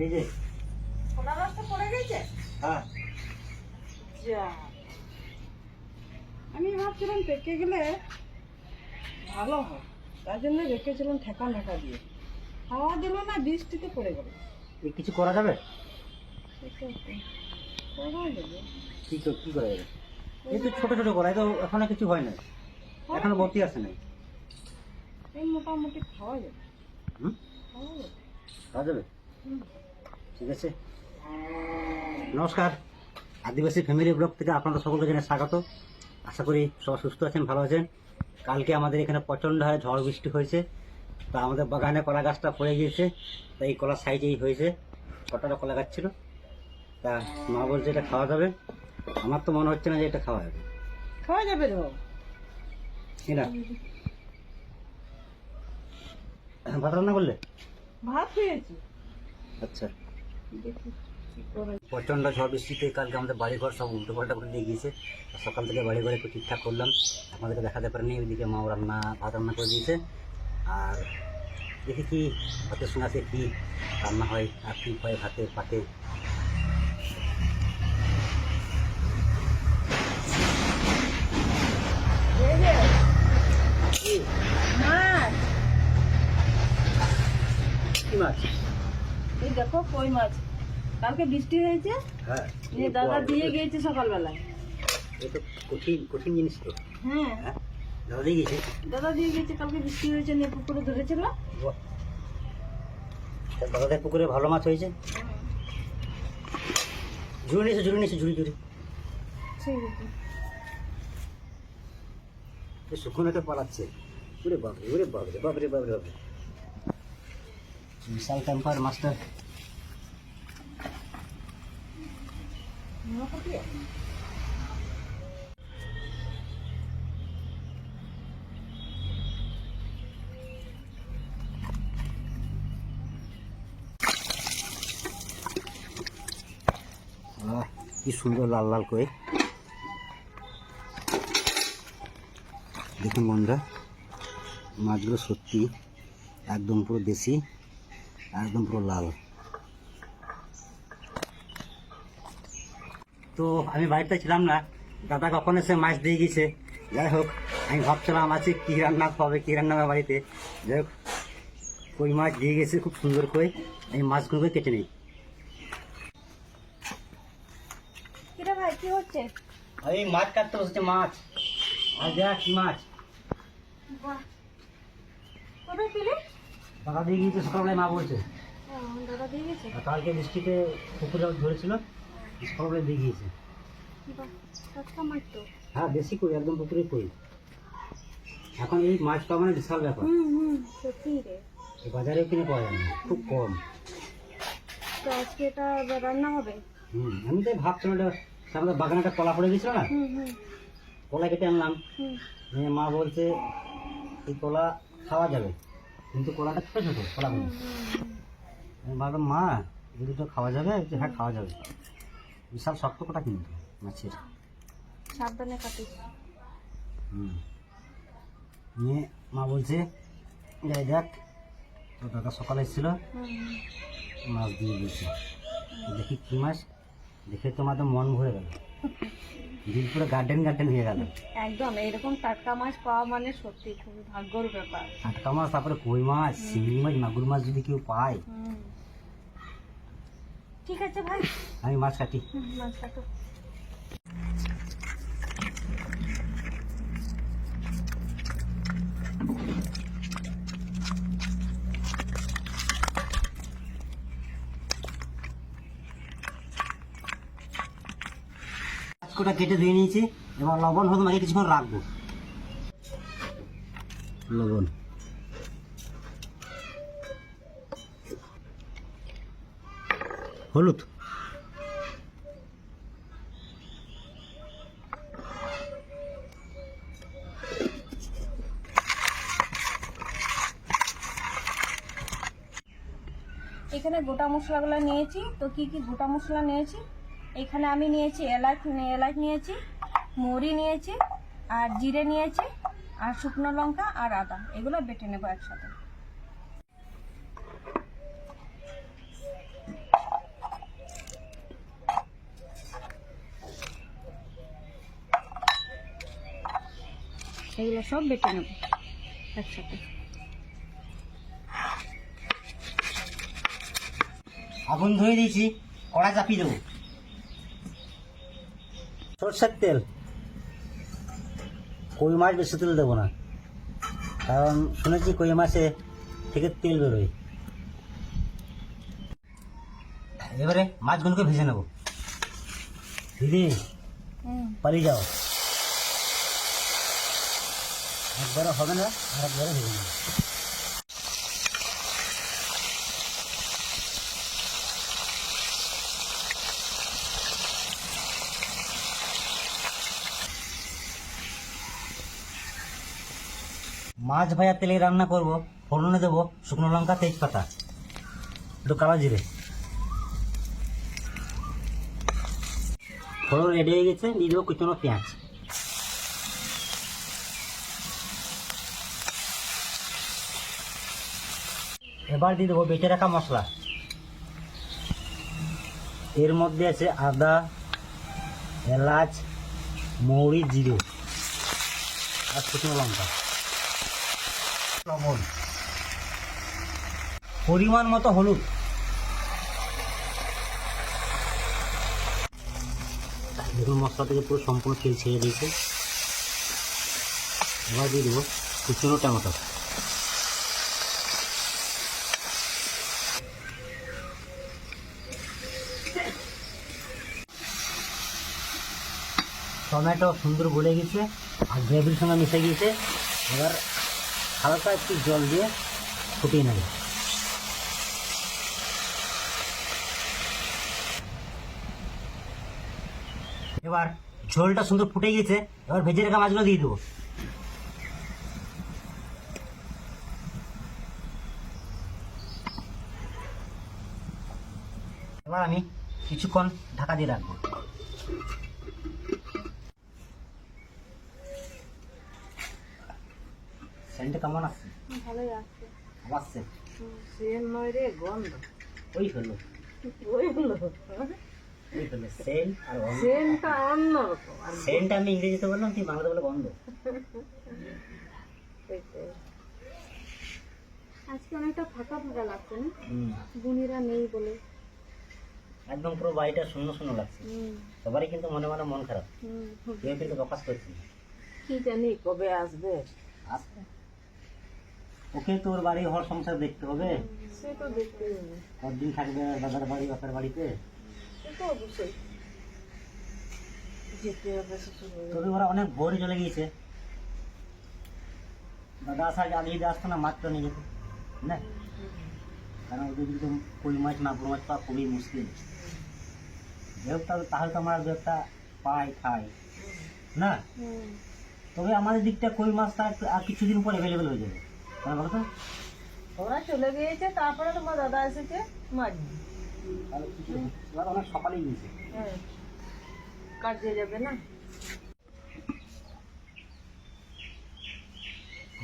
এই যে পড়ে গেছে? হ্যাঁ। যা। আমি ভাবছিলাম পেকে গেলে ভালো হয়। তার জন্য রেখেছিলাম ঠেকা ঠেকা দিয়ে। হাওয়া দিল না বৃষ্টিতে পড়ে গেল। কিছু করা যাবে? আছে কি কি করা যাবে? এই তো ছোট ছোট করা তো এখনও কিছু হয় না এখনও ভর্তি নাই। এই মোটামুটি খাওয়া যাবে। হুম? খাওয়া যাবে। খাওয়া যাবে? হুম। ঠিক আছে? নমস্কার। আদিবাসী ফ্যামিলি ব্লগ থেকে আপনারা সকলকে জানাই স্বাগত। আশা করি সবাই সুস্থ আছেন ভালো আছেন। কালকে আমাদের এখানে প্রচণ্ড হারে ঝড় বৃষ্টি হয়েছে। তা আমাদের বাগানে কলা গাছটা পড়ে গিয়েছে। তা এই কলার সাইজেই হয়েছে। কটাটা কলা গাছ ছিল। তা মা বলছে এটা খাওয়া যাবে। আমার তো মনে হচ্ছে না যে এটা খাওয়া যাবে। খাওয়া যাবে তো। না ভাত রান্না করলে? ভাত খেয়েছি আচ্ছা। প্রচণ্ড ঝড় বৃষ্টিতে কালকে আমাদের বাড়িঘর সব উল্টো পাল্টা করে দিয়ে গিয়েছে সকাল থেকে বাড়ি ঘরে একটু ঠিকঠাক করলাম আপনাদেরকে দেখাতে পারেনি ওইদিকে মাও রান্না ভাত রান্না করে দিয়েছে আর দেখি কি ভাতের সঙ্গে আছে কী রান্না হয় আর কী হয় ভাতে পাতে কী মাছ এই দেখো কই মাছ। কালকে বৃষ্টি হয়েছে। হ্যাঁ দাদা দিয়ে গিয়েছে সকালবেলায়। এ তো কঠিন কঠিন জিনিস তো। হ্যাঁ। হ্যাঁ দাদা দিয়ে গেছে দাদা দিয়ে গেছে কালকে বৃষ্টি হয়েছে নিয়ে পুকুরে ধরেছিল। দাদাদের পুকুরে ভালো মাছ হয়েছে? ঝুড়ি নিয়েছে ঝুড়ি নিয়েছে ঝুড়ি ঝুড়ি। ঠিক আছে শুকনোতে পালাচ্ছে। ওরে বাবরে ওরে বাবরে বাবরে বাবরে বাবরে বিশাল টেম্পার মাস্টার কি সুন্দর লাল লাল করে দেখুন বন্ধুরা, মাছগুলো সত্যি একদম পুরো দেশি। একদম পুরো লাল। তো আমি বাড়িতে ছিলাম না। দাদা কখন এসে মাছ দিয়ে গেছে? যাই হোক আমি ভাবছিলাম আছে কী রান্না খাবে কী রান্না হবে বাড়িতে। যাই হোক কই মাছ দিয়ে গেছে খুব সুন্দর করে আমি মাছগুলোকে কেটে নিই। ভাই কি হচ্ছে? আমি মাছ কাটতে বসেছে মাছ। আর দেখ কি মাছ। পেলে দাদা দিয়ে গিয়েছে সকালবেলায় মা বলছে। দাদা দিয়ে গেছে? আর কালকে বৃষ্টিতে পুকুরে ধরেছিল সকালবেলায় দিয়ে গিয়েছে। তো। হ্যাঁ বেশি করি একদম পুকুরে করি এখন এই মাছ পাওয়া মানে বিশাল ব্যাপার। বাজারে কিনে পাওয়া যায় না খুব কম। তো আজকে এটা রান্না হবে? হুম আমি তাই ভাবছিলাম এটা আমাদের বাগানে একটা কলা পড়ে গেছিল না? কলা কেটে আনলাম। মা বলছে এই কলা খাওয়া যাবে। কিন্তু কলাটা ছোটো ছোটো কলাগুলো আমি ভাবলাম মা এই দুটো খাওয়া যাবে? হ্যাঁ খাওয়া যাবে। বিশাল শক্ত কটা কিন্তু মাছের। সাবধানে কাটিস। হুম। নিয়ে মা বলছে যাই দেখ তো দাদা সকালে এসেছিল মাছ দিয়ে দিয়েছে। দেখি কী মাছ দেখে তো আমাদের মন ভরে গেল। দিল পুরো গার্ডেন গার্ডেন হয়ে গেল। একদম এরকম টাটকা মাছ পাওয়া মানে সত্যি খুবই ভাগ্যর ব্যাপার। টাটকা মাছ তারপরে কই মাছ চিংড়ি মাছ মাগুর মাছ যদি কেউ পায়। ঠিক আছে ভাই। আমি মাছ কাটি। মাছ কাটো। মাছ কেটে ধুয়ে নিয়েছি এবার লবণ হলুদ মাখিয়ে কিছুক্ষণ রাখব। লবণ। হলুদ। এখানে গোটা মশলাগুলো নিয়েছি। তো কি কি গোটা মশলা নিয়েছি? এখানে আমি নিয়েছি এলাচ এলাচ নিয়েছি, মুড়ি নিয়েছি, আর জিরে নিয়েছি, আর শুকনো লঙ্কা আর আদা। এগুলো বেটে নেব একসাথে। এগুলো সব বেটে নেব একসাথে। আগুন ধরে দিয়েছি, কড়া চাপিয়ে দেবো। সরষের তেল। কই মাছ বেশি তেল দেবো না। কারণ শুনেছি কই মাছে থেকে তেল বেরোয়। এবারে মাছগুলোকে ভেজে নেব। দিদি পালিয়ে যাও। একবারে হবে না আর একবারে ভেজে নেব। মাছ ভাজা তেলে রান্না করব, ফোড়নে দেবো, শুকনো লঙ্কা, তেজপাতা। একটু কালো জিরে। ফোড়ন রেডি হয়ে গেছে দিয়ে দেবো কুচনো পেঁয়াজ। এবার দিয়ে দেবো বেটে রাখা মশলা। এর মধ্যে আছে আদা, এলাচ, মৌরি, জিরে আর শুকনো লঙ্কা। লবণ পরিমাণ মতো হলুদ। দেখুন মশলা থেকে পুরো সম্পূর্ণ তেল ছেড়ে দিয়েছে। এবার দিয়ে দেবো কুচনো টমেটো। টমেটো সুন্দর গলে গেছে আর গ্রেভির সঙ্গে মিশে গিয়েছে এবার হালকা একটু জল দিয়ে ফুটিয়ে নেবে। এবার ঝোলটা সুন্দর ফুটে গেছে এবার ভেজে রাখা মাছগুলো দিয়ে দেবো। এবার আমি কিছুক্ষণ ঢাকা দিয়ে রাখব। সেন্টটা কেমন আসছে ভালোই আছে। সেন নয় রে গন্ধ। ওই হলো। ওই হলো। ওই হলো সেন্ট আর সেনটা অন্যরকম আর সেন্ট আমি ইংরেজিতে বললাম তুই বাংলাতে বলে গন্ধ। আজকে অনেকটা ফাঁকা ফাঁকা লাগছে না? বুনিরা নেই বলে। একদম পুরো বাড়িটা শূন্য শূন্য লাগছে। সবারই কিন্তু মনে মনে মন খারাপ। হুম। কেউ কিন্তু প্রকাশ করছে কি জানি কবে আসবে? আসবে। ওকে তো ওর বাড়ি ঘর সংসার দেখতে হবে? সে তো দেখতে হবে। কতদিন থাকবে দাদার বাড়ি বাপের বাড়িতে? সে তো অবশ্যই। তবে ওরা অনেক ভোরে চলে গিয়েছে। দাদা আসার আগে যদি আসতো না মাত্র নিয়ে যেত। না? কারণ ওদের কিন্তু কই মাছ মাগুর মাছ পাওয়া খুবই মুশকিল। যেহেতু তাহলে তাহলে তো আমরা দু একটা পাই খাই। না? তবে আমাদের দিকটা কই মাছটা আর কিছুদিন পর অ্যাভেলেবেল হয়ে যাবে। ওরা চলে গিয়েছে, তারপরে তোমার দাদা এসেছে করব? সকালেই গিয়েছে হ্যাঁ কাজে যাবে না?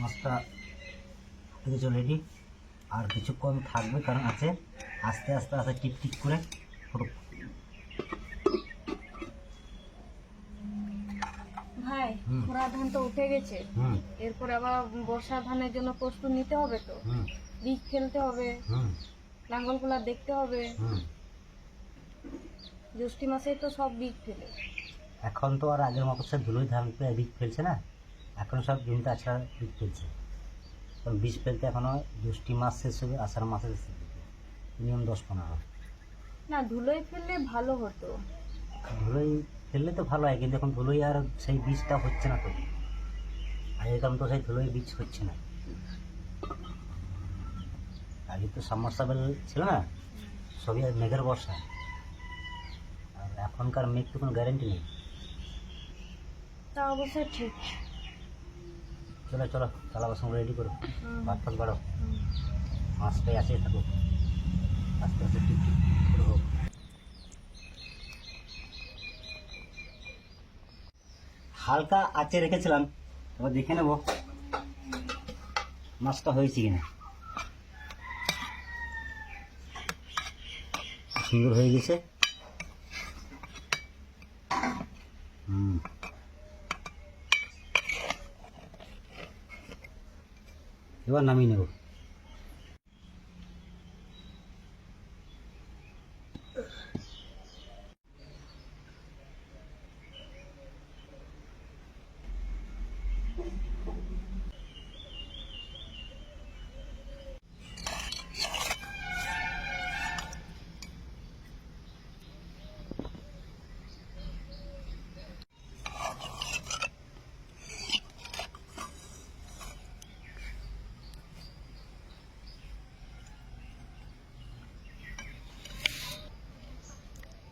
মাছটা কিছু রেডি আর কিছুক্ষণ থাকবে কারণ আছে, আস্তে আস্তে আস্তে টিপ টিপ করে ফুটুক ভাই হুম। খরা ধান তো উঠে গেছে। এরপর আবার বর্ষা ধানের জন্য প্রস্তুত নিতে হবে তো। বীজ ফেলতে হবে। হুম। লাঙ্গলগুলা দেখতে হবে। জ্যৈষ্ঠী মাসেই তো সব বীজ ফেলে। এখন তো আর আগের মতো সব ধুলোই ধান বীজ ফেলছে না। এখন সব জমিতে আছাড়া বীজ ফেলছে। কারণ বীজ ফেলতে এখনও জ্যৈষ্ঠী মাস শেষ হবে আষাঢ় মাসে শেষ হবে। মিনিমাম দশ পনেরো। না ধুলোয় ফেললে ভালো হতো। ধুলোই ফেললে তো ভালো হয় কিন্তু এখন ধুলোই আর সেই বীজটা হচ্ছে না তো। আগে কারণ তো সেই ধুলোই বীজ হচ্ছে না। আগে তো সাবমার্সাবেল ছিল না সবই মেঘের বর্ষা। আর এখনকার মেঘ তো কোনো গ্যারেন্টি নেই। তা অবশ্যই ঠিক। চলো চলো থালা বাসন রেডি করো। ভাত ফাত বাড়ো। মাছটাই আছে থাকো আস্তে আস্তে টিপ টিপ করে হোক। হালকা আঁচে রেখেছিলাম, এবার দেখে নেব মাছটা হয়েছে কিনা। সুন্দর হয়ে গেছে। হুম। এবার নামিয়ে নেব।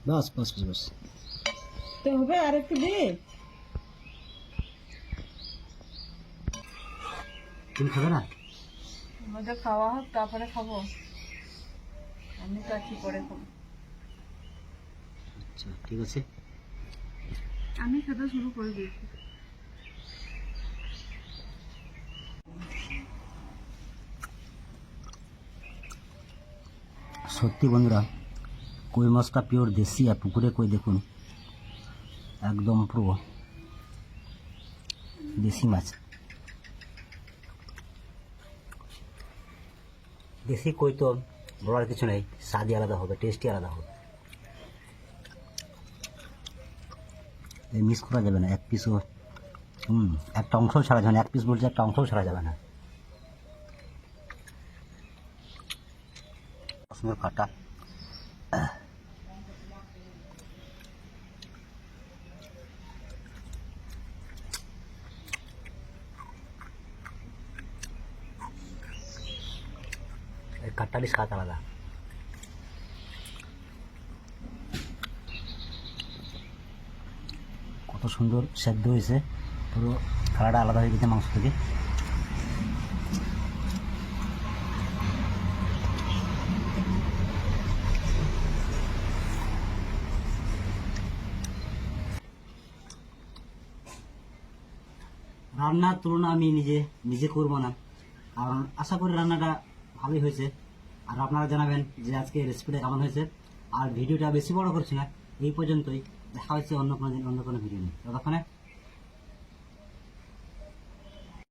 বাস বাস বাস বাস। তো হবে আর একটু দে তুমি খাবে না? আমাদের খাওয়া হোক তারপরে খাব। আমি তো আছি পরে খাব। আচ্ছা ঠিক আছে। আমি খেতে শুরু করে দিয়েছি। সত্যি বন্ধুরা কই মাছটা পিওর দেশি আর পুকুরে কই দেখুন। একদম পুরো দেশি মাছ। দেশি কই তো বলার কিছু নেই, স্বাদই আলাদা হবে টেস্টই আলাদা হবে। এই মিস করা যাবে না, এক পিসও হুম, একটা অংশও ছাড়া যাবে না, এক পিস বলছে একটা অংশও ছাড়া যাবে না। সুন্দর কাটা। কাটটারই স্বাদ আলাদা কত সুন্দর সেদ্ধ হয়েছে পুরো কালারটা আলাদা হয়ে গেছে মাংস থেকে রান্নার তুলনা আমি নিজে নিজে করব না কারণ আশা করি রান্নাটা ভালোই হয়েছে আর আপনারা জানাবেন যে আজকে রেসিপিটা কেমন হয়েছে। আর ভিডিওটা বেশি বড় করছি না, এই পর্যন্তই। দেখা হয়েছে অন্য কোনো দিন, অন্য কোনো ভিডিও নেই ততক্ষণে